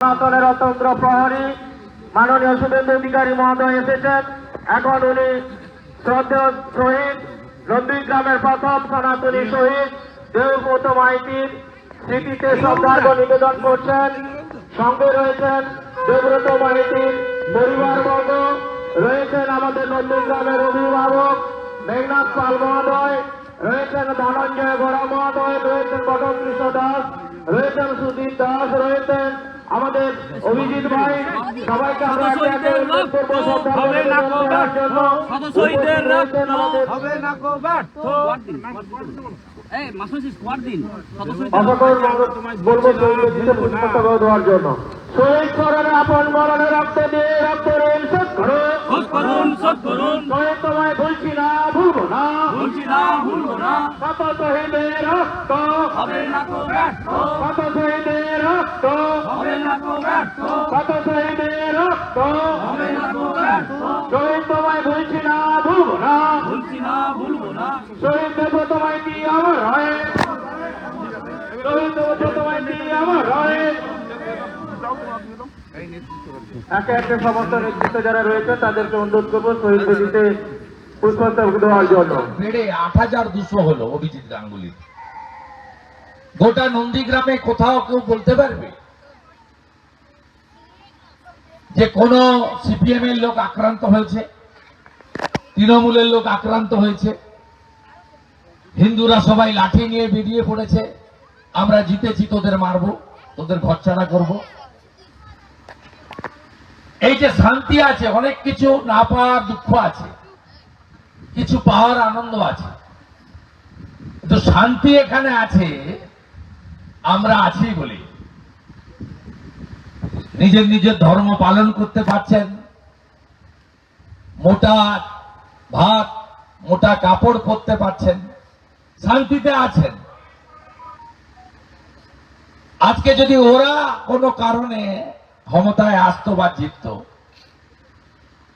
সনাতনের অতন্ত্র প্রহরী মাননীয় শুভেন্দু অধিকারী মহোদয় এসেছেন। এখন উনি শ্রদ্ধেয় শহীদ নন্দীগ্রামের প্রথম সনাতনী শহীদ, দেবব্রত মাইতির স্মৃতিতে শ্রদ্ধার্ঘ নিবেদন করছেন। সঙ্গে রয়েছেন দেবব্রত মাইতির পরিবারবর্গ, রয়েছেন আমাদের নন্দীগ্রামের অভিভাবক মেঘনাথ পাল মহোদয়, রয়েছেন ধনঞ্জয় গোড়া মহোদয়, রয়েছেন বটকৃষ্ণ দাস, রয়েছেন সুদীপ দাস, রয়েছেন আমাদের অভিজিৎ ভাই সবাইকে আমরা হবে না নিবেদন করার জন্য। শহীদের উপস্থিত রয়েছেন আমাদের হবে না কো ব্যর্থ এই মাসুদ স্কোয়াড দিন? বলব শহীদের দিতে পুষ্পস্তক দেওয়ার জন্য। শহীদ স্মরণে আপন মরণে রক্ত দিয়ে রক্ত ঋণ শোধ করো শোধ করুন শোধ করুন। শহীদ তোমায় ভুলছি না ভুলবো না। ভুলছি না ভুলবো না। কত শহীদের রক্ত। হবে না কো ব্যর্থ কত শহীদের রক্ত। হবে না কো ব্যর্থ কত শহীদের রক্ত শহীদ তোমায় ভুলছি না না ভুলছি না না শহীদ দেব তোমায় কি আমার হয় শহীদ দেব তোমায় কি আমার হয় একে একে সমস্ত নেতৃত্ব যারা রয়েছে তাদেরকে অনুরোধ করব শহীদ বেদিতে পুষ্পস্তক দেওয়ার জন্য বেড়ে আট হাজার দুশো হলো অভিজিৎ গাঙ্গুলি গোটা নন্দীগ্রামে কোথাও কেউ বলতে পারবে? যে কোন সিপিএম এর লোক আক্রান্ত হয়েছে, তৃণমূলের লোক আক্রান্ত হয়েছে, হিন্দুরা সবাই লাঠি নিয়ে বেরিয়ে পড়েছে, আমরা জিতেছি, তোদের মারবো, তোদের ঘরছাড়া করব। এই যে শান্তি আছে, অনেক কিছু না পাওয়ার দুঃখ আছে, কিছু পাওয়ার আনন্দ আছে। তো শান্তি এখানে আছে, আমরা আছি বলি। নিজের নিজের ধর্ম পালন করতে পারছেন। মোটা ভাত, মোটা কাপড় পরতে পারছেন। শান্তিতে আছেন। আজকে যদি ওরা কোনো কারণে ক্ষমতায় আসতো বা জিততো,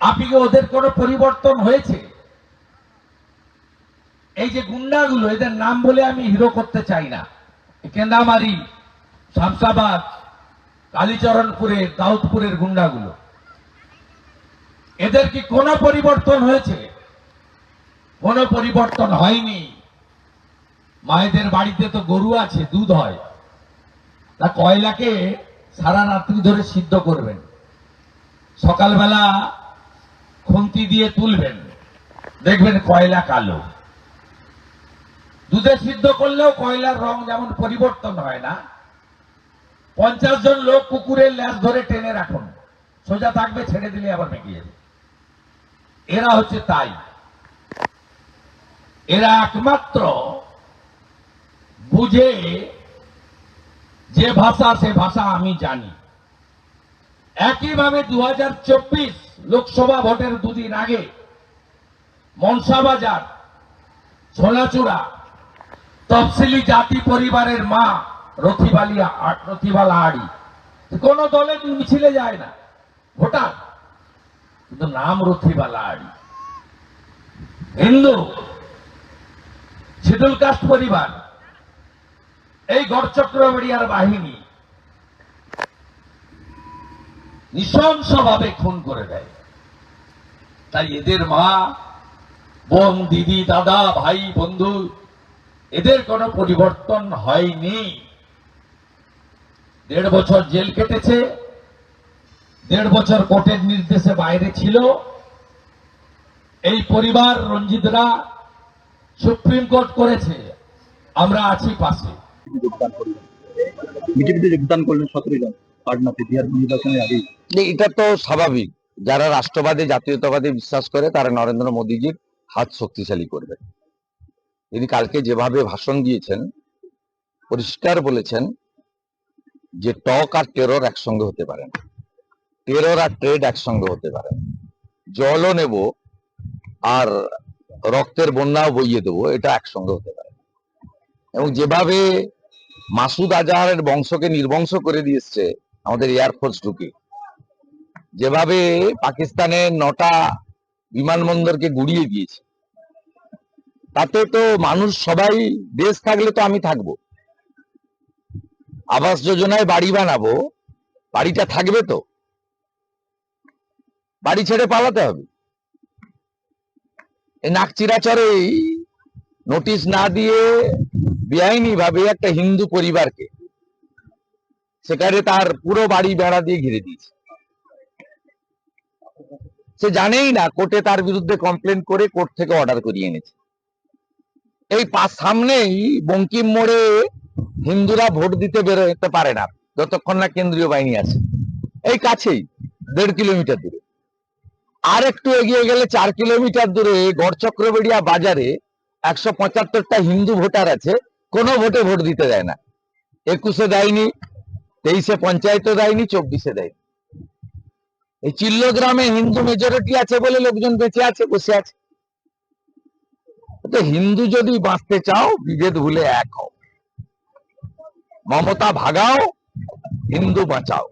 আপনি ওদের কোনো পরিবর্তন হয়েছে? এই যে গুন্ডাগুলো, এদের নাম বলে আমি হিরো করতে চাই না। কেন্দামারি শামসাবাদ কালীচরণপুরের দাউদপুরের গুন্ডাগুলো। এদের কি কোনো পরিবর্তন হয়েছে? কোনো পরিবর্তন হয়নি। মায়েদের বাড়িতে তো গরু আছে, দুধ হয়। তা কয়লাকে সারা রাত্রি ধরে সিদ্ধ করবেন? সকালবেলা খুন্তি দিয়ে তুলবেন। দেখবেন কয়লা কালো। দুধে সিদ্ধ করলেও কয়লার রং যেমন পরিবর্তন হয় না পঞ্চাশ জন লোক কুকুরের ল্যাস ধরে টেনে রাখুন। সোজা থাকবে, ছেড়ে দিলে আবার মেকে যাবে। এরা হচ্ছে তাই। এরা একমাত্র বুঝে যে ভাষা, সে ভাষা আমি জানি। একইভাবে দু হাজার চব্বিশ লোকসভা ভোটের দুদিন আগে মনসাবাজার ছোলাচূড়া তফসিলি জাতি পরিবারের মা রথিবালিয়া কোন দলে মিছিলে যায় না। ভোটার। কিন্তু নাম রথিবালা আড়ি। হিন্দু। কাস্ট পরিবার। এই বাহিনী। খুন করে দেয়। তাই এদের মা, বোন, দিদি, দাদা, ভাই, বন্ধু, এদের কোনো পরিবর্তন হয়নি। দেড় বছর জেল কেটেছে দেড় বছর কোর্টের নির্দেশে বাইরে ছিল। এই পরিবার রঞ্জিতরা সুপ্রিম কোর্ট করেছে আমরা আছি পাশে। যোগদান করলেন। বিজেপিতে যোগদান করলেন সতেরো জন। পাটনাতে বিহার নির্বাচনের আগেই এটা তো স্বাভাবিক। যারা রাষ্ট্রবাদী জাতীয়তাবাদী বিশ্বাস করে তারা নরেন্দ্র মোদীজির হাত শক্তিশালী করবে। তিনি কালকে যেভাবে ভাষণ দিয়েছেন পরিষ্কার বলেছেন যে টক আর টেরর একসঙ্গে হতে পারে না। টেরর আর ট্রেড একসঙ্গে হতে পারে জলও নেব আর রক্তের বন্যাও বইয়ে দেবো, এটা একসঙ্গে হতে পারে এবং যেভাবে মাসুদ আজহারের বংশকে নির্বংশ করে দিয়েছে আমাদের এয়ারফোর্স ঢুকে যেভাবে পাকিস্তানের নটা বিমানবন্দরকে গুড়িয়ে দিয়েছে, তাতে তো মানুষ সবাই, দেশ থাকলে তো আমি থাকব। আবাস যোজনায় বাড়ি বানাবো, বাড়িটা থাকবে তো। বাড়ি ছেড়ে পালাতে হবে। এই নাকচিরাচরেই নোটিশ না দিয়ে বেআইনি ভাবে একটা হিন্দু পরিবারকে সেখানে তার পুরো বাড়ি বেড়া দিয়ে ঘিরে দিয়েছে। সে জানেই না কোর্টে তার বিরুদ্ধে কমপ্লেন করে কোর্ট থেকে অর্ডার করিয়ে এনেছে। এই পাশ সামনেই বঙ্কিম মোড়ে হিন্দুরা ভোট দিতে বেরোতে পারে না, যতক্ষণ না কেন্দ্রীয় বাহিনী আছে। এই কাছেই, দেড় কিলোমিটার দূরে। আর একটু এগিয়ে গেলে চার কিলোমিটার দূরে গড়চক্রবেড়িয়া বাজারে একশো পঁচাত্তরটা হিন্দু ভোটার আছে, কোনো ভোটে ভোট দিতে দেয় না। একুশে দেয়নি, তেইশে পঞ্চায়েতও দেয়নি, চব্বিশে দেয়নি। এই চিল্ল গ্রামে হিন্দু মেজরিটি আছে বলে লোকজন বেঁচে আছে, বসে আছে। তো হিন্দু যদি বাঁচতে চাও, বিভেদ ভুলে এক হও। মমতা ভাগাও, হিন্দু বাঁচাও।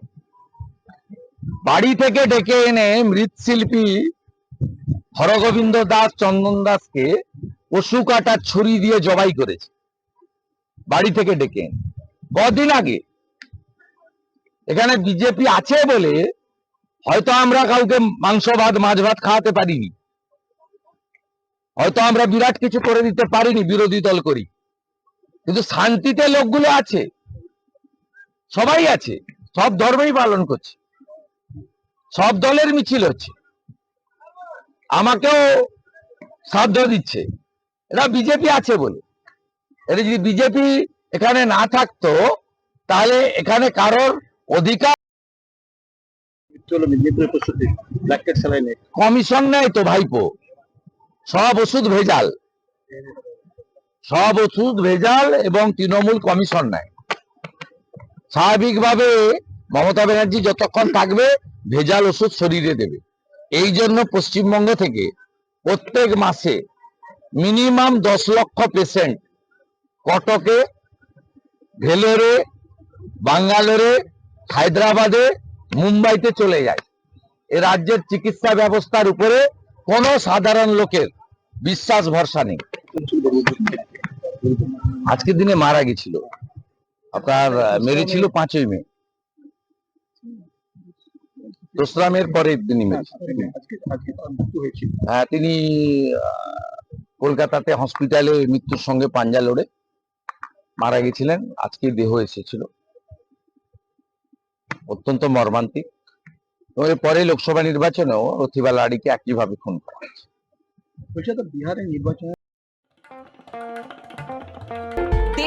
বাড়ি থেকে ডেকে এনে মৃৎশিল্পী হরগোবিন্দ দাস, চন্দন দাসকে পশু কাটার ছুরি দিয়ে জবাই করেছে। বাড়ি থেকে ডেকে এনে। কদিন আগে এখানে বিজেপি আছে বলে হয়তো আমরা কাউকে মাংস, ভাত, মাছ, ভাত খাওয়াতে পারিনি। হয়তো আমরা বিরাট কিছু করে দিতে পারিনি, বিরোধী দল করি। কিন্তু শান্তিতে লোকগুলো আছে। সবাই আছে, সব ধর্মই পালন করছে, সব দলের মিছিল হচ্ছে। আমাকেও সাধ্য দিচ্ছে, এরা বিজেপি আছে বলে। এটা যদি বিজেপি এখানে না থাকতো, তাহলে এখানে কারোর অধিকার কমিশন নেয় তো ভাইপো, সব ওষুধ ভেজাল। সব ওষুধ ভেজাল এবং তৃণমূল কমিশন নেয়। স্বাভাবিকভাবে মমতা ব্যানার্জি যতক্ষণ থাকবে, ভেজাল ওষুধ শরীরে দেবে। এই জন্য পশ্চিমবঙ্গ থেকে প্রত্যেক মাসে মিনিমাম দশ লক্ষ পেশেন্ট কটকে, ভেলোরে, বাঙ্গালোরে, হায়দ্রাবাদে, মুম্বাইতে চলে যায়। এ রাজ্যের চিকিৎসা ব্যবস্থার উপরে কোনো সাধারণ লোকের বিশ্বাস ভরসা নেই। আজকের দিনে মারা গেছিল। আপনার পাঁচই মে। দোসরা মের পরের দিনই মেরেছিল আজকে আজকে তার মৃত্যু হয়েছিল। হ্যাঁ তিনি কলকাতাতে হসপিটালে মৃত্যুর সঙ্গে পাঞ্জা লড়ে। মারা গেছিলেন আজকে দেহ এসেছিল। অত্যন্ত মর্মান্তিক। এবং পরে লোকসভা নির্বাচনেও রথিবা লাড়িকে একইভাবে খুন করা হয়েছে। বিহারের নির্বাচনে